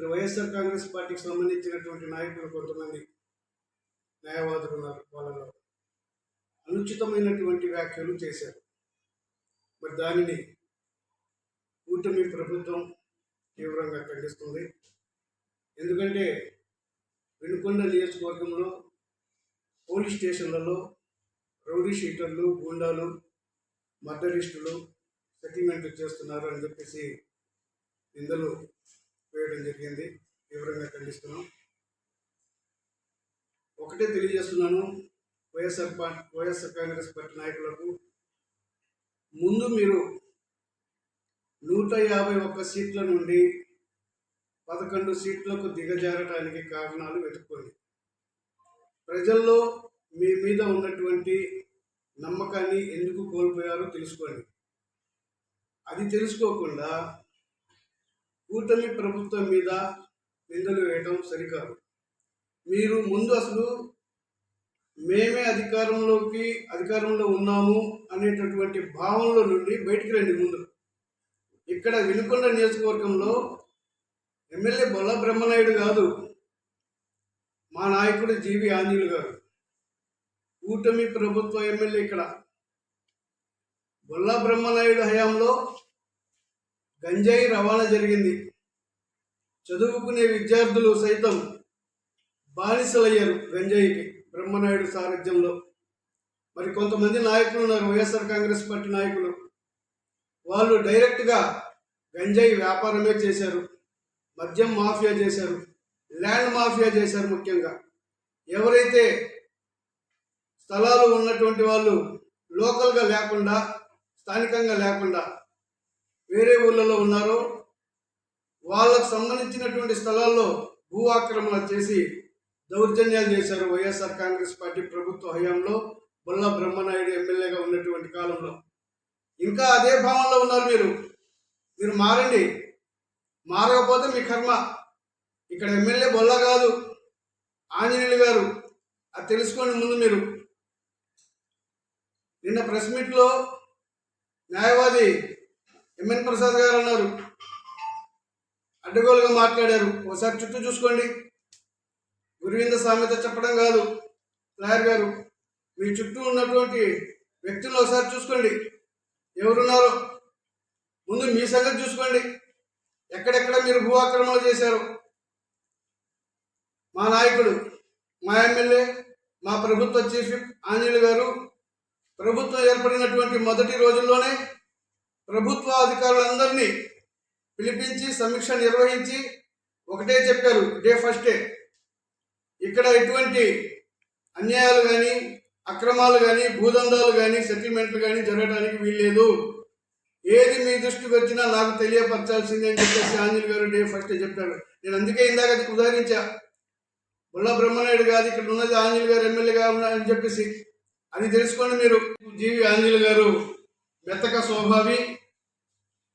మరి వైఎస్ఆర్ కాంగ్రెస్ పార్టీకి సంబంధించినటువంటి నాయకులు కొంతమంది న్యాయవాదులు ఉన్నారు వాళ్ళలో అనుచితమైనటువంటి వ్యాఖ్యలు చేశారు. మరి దానిని కూటమి ప్రభుత్వం తీవ్రంగా ఖండిస్తుంది. ఎందుకంటే వెనుకొండ నియోజకవర్గంలో పోలీస్ స్టేషన్లలో రౌడీ షీటర్లు గూండాలు మర్డరిస్టులు సెటిల్మెంట్లు చేస్తున్నారు అని చెప్పేసి నిందలు వేయడం జరిగింది. తీవ్రంగా ఖండిస్తున్నాం. ఒకటే తెలియజేస్తున్నాను. YSR party YSR Congress party నాయకులకు ముందు మీరు నూట యాభై ఒక్క సీట్ల నుండి పదకొండు సీట్లకు దిగజారటానికి కారణాలు వెతుక్కోండి. ప్రజల్లో మీ మీద ఉన్నటువంటి నమ్మకాన్ని ఎందుకు కోల్పోయారో తెలుసుకోండి. అది తెలుసుకోకుండా కూటమి ప్రభుత్వం మీద నిందలు వేయడం సరికాదు. మీరు ముందు అసలు మేమే అధికారంలోకి అధికారంలో ఉన్నాము అనేటటువంటి భావంలో నుండి బయటికి రండి ముందు. ఇక్కడ వినుకొండ నియోజకవర్గంలో ఎమ్మెల్యే బొల్ల బ్రహ్మనాయుడు కాదు మా నాయకుడు జీవి ఆంజనేయులు గారు కూటమి ప్రభుత్వ ఎమ్మెల్యే ఇక్కడ బొల్ల బ్రహ్మనాయుడు హయాంలో గంజాయి రవాణా జరిగింది. చదువుకునే విద్యార్థులు సైతం బానిసలయ్యారు గంజాయికి బ్రహ్మనాయుడు సారథ్యంలో. మరి కొంతమంది నాయకులు ఉన్నారు వైఎస్ఆర్ కాంగ్రెస్ పార్టీ నాయకులు. వాళ్ళు డైరెక్ట్గా గంజాయి వ్యాపారమే చేశారు మద్యం మాఫియా చేశారు ల్యాండ్ మాఫియా చేశారు ముఖ్యంగా. ఎవరైతే స్థలాలు ఉన్నటువంటి వాళ్ళు లోకల్గా లేకుండా స్థానికంగా లేకుండా వేరే ఊళ్ళలో ఉన్నారో వాళ్ళకు సంబంధించినటువంటి స్థలాల్లో భూ ఆక్రమణ చేసి దౌర్జన్యాలు చేశారు వైఎస్ఆర్ కాంగ్రెస్ పార్టీ ప్రభుత్వ హయాంలో బొల్ల బ్రహ్మనాయుడు ఎమ్మెల్యేగా ఉన్నటువంటి కాలంలో. ఇంకా అదే భావంలో ఉన్నారు మీరు. మీరు మారండి. మారకపోతే మీ కర్మ. ఇక్కడ ఎమ్మెల్యే బొల్ల కాదు ఆంజనేయులు గారు. అది తెలుసుకోండి ముందు మీరు. నిన్న ప్రెస్ మీట్లో న్యాయవాది ఎంఎన్ ప్రసాద్ గారు అన్నారు. అడ్డగోలుగా మాట్లాడారు. ఒకసారి చుట్టూ చూసుకోండి. గురువింద సామెత చెప్పడం కాదు. నాయర్ గారు మీ చుట్టూ ఉన్నటువంటి వ్యక్తులను ఒకసారి చూసుకోండి. ఎవరున్నారో ముందు మీ సంగతి చూసుకోండి. ఎక్కడెక్కడ మీరు భూ ఆక్రమణలు చేశారు. మా నాయకుడు మా ఎమ్మెల్యే మా ప్రభుత్వ చీఫ్ ఆంజనేయులు గారు ప్రభుత్వం ఏర్పడినటువంటి మొదటి రోజుల్లోనే ప్రభుత్వ అధికారులందరినీ పిలిపించి సమీక్ష నిర్వహించి ఒకటే చెప్పారు డే ఫస్టే ఇక్కడ ఎటువంటి అన్యాయాలు కానీ అక్రమాలు కానీ భూదందాలు కానీ సెటిల్మెంట్లు కానీ జరగడానికి వీల్లేదు. ఏది మీ దృష్టికి వచ్చినా నాకు తెలియపరచాల్సిందే అని చెప్పేసి ఆంజనేయ గారు డే ఫస్ట్ చెప్పారు. నేను అందుకే ఇందాక ఉదాహరించా. బుల్ల బ్రహ్మనాయుడు కాదు ఇక్కడ ఉన్నది ఆంజనేయ గారు ఎమ్మెల్యేగా ఉన్నారని చెప్పేసి. అది తెలుసుకోండి మీరు. జీవి ఆంజనేయ గారు మెత్తక స్వభావి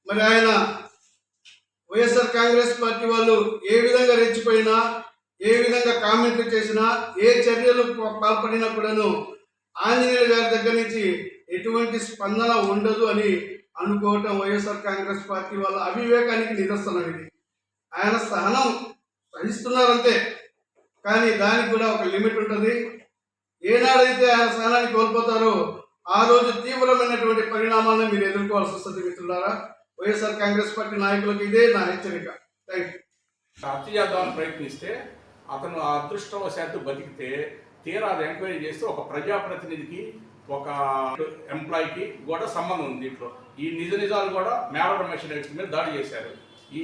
మరి ఆయన వైఎస్ఆర్ కాంగ్రెస్ పార్టీ వాళ్ళు ఏ విధంగా రెచ్చిపోయినా ఏ విధంగా కామెంట్లు చేసినా ఏ చర్యలు పాల్పడినా కూడాను ఆంజనేయులు గారి దగ్గర నుంచి ఎటువంటి స్పందన ఉండదు అని అనుకోవటం వైఎస్ఆర్ కాంగ్రెస్ పార్టీ వాళ్ళ అవివేకానికి నిదర్శనం ఇది. ఆయన సహనం సహిస్తున్నారంతే కానీ దానికి కూడా ఒక లిమిట్ ఉంటుంది. ఏనాడైతే ఆయన సహనాన్ని కోల్పోతారో ఆ రోజు తీవ్రమైనటువంటి పరిణామాలను మీరు ఎదుర్కోవాల్సి వస్తుంది మిత్రులారా. వైఎస్ఆర్ కాంగ్రెస్ పార్టీ నాయకులకు ఇదే నా హెచ్చరిక. థ్యాంక్ యూ హత్య చేద్దామని ప్రయత్నిస్తే అతను ఆ అదృష్టవశాత్తు బతికితే తీరా అది ఎంక్వైరీ చేస్తే ఒక ప్రజాప్రతినిధికి ఒక ఎంప్లాయీకి కూడా సంబంధం ఉంది దీంట్లో. ఈ నిజ నిజాలు కూడా మేడ రమేష్ మీద దాడి చేశారు. ఈ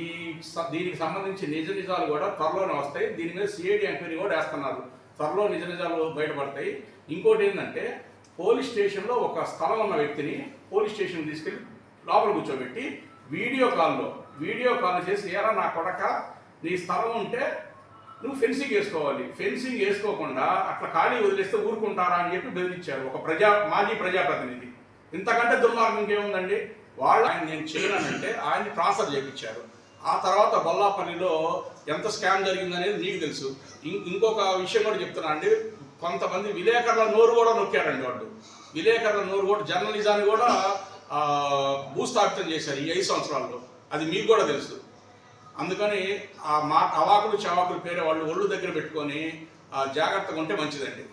దీనికి సంబంధించి నిజ నిజాలు కూడా త్వరలోనే వస్తాయి. దీని మీద సిఐడి ఎంక్వైరీ కూడా వేస్తున్నారు. త్వరలో నిజ నిజాలు బయటపడతాయి. ఇంకోటి ఏంటంటే పోలీస్ స్టేషన్లో ఒక స్థలం ఉన్న వ్యక్తిని పోలీస్ స్టేషన్ తీసుకెళ్ళి లోపల కూర్చోబెట్టి వీడియో కాల్లో వీడియో కాల్ చేసి ఏరా నా కొడక నీ స్థలం ఉంటే నువ్వు ఫెన్సింగ్ వేసుకోవాలి. ఫెన్సింగ్ వేసుకోకుండా అట్లా ఖాళీ వదిలేస్తే ఊరుకుంటారా? అని చెప్పి బెదిరించారు ఒక ప్రజా మాజీ ప్రజాప్రతినిధి. ఇంతకంటే దుర్మార్గం ఇంకేముందండి? వాళ్ళు ఆయన నేను చేయనంటే ఆయన్ని ట్రాన్స్ఫర్ చేయించారు. ఆ తర్వాత బొల్లాపల్లిలో ఎంత స్కామ్ జరిగిందనేది నీకు తెలుసు. ఇంకొక విషయం కూడా చెప్తున్నా అండి. కొంతమంది విలేకరుల నోరు కూడా నొక్కారండి వాళ్ళు. విలేకరుల నోరు కూడా జర్నలిజాన్ని కూడా భూస్థాపితం చేశారు ఈ ఐదు సంవత్సరాల్లో. అది మీకు కూడా తెలుసు. అందుకని ఆ మా అవాకులు చవాకులు పేరే వాళ్ళు ఒళ్ళు దగ్గర పెట్టుకొని జాగ్రత్తగా ఉంటే మంచిదండి.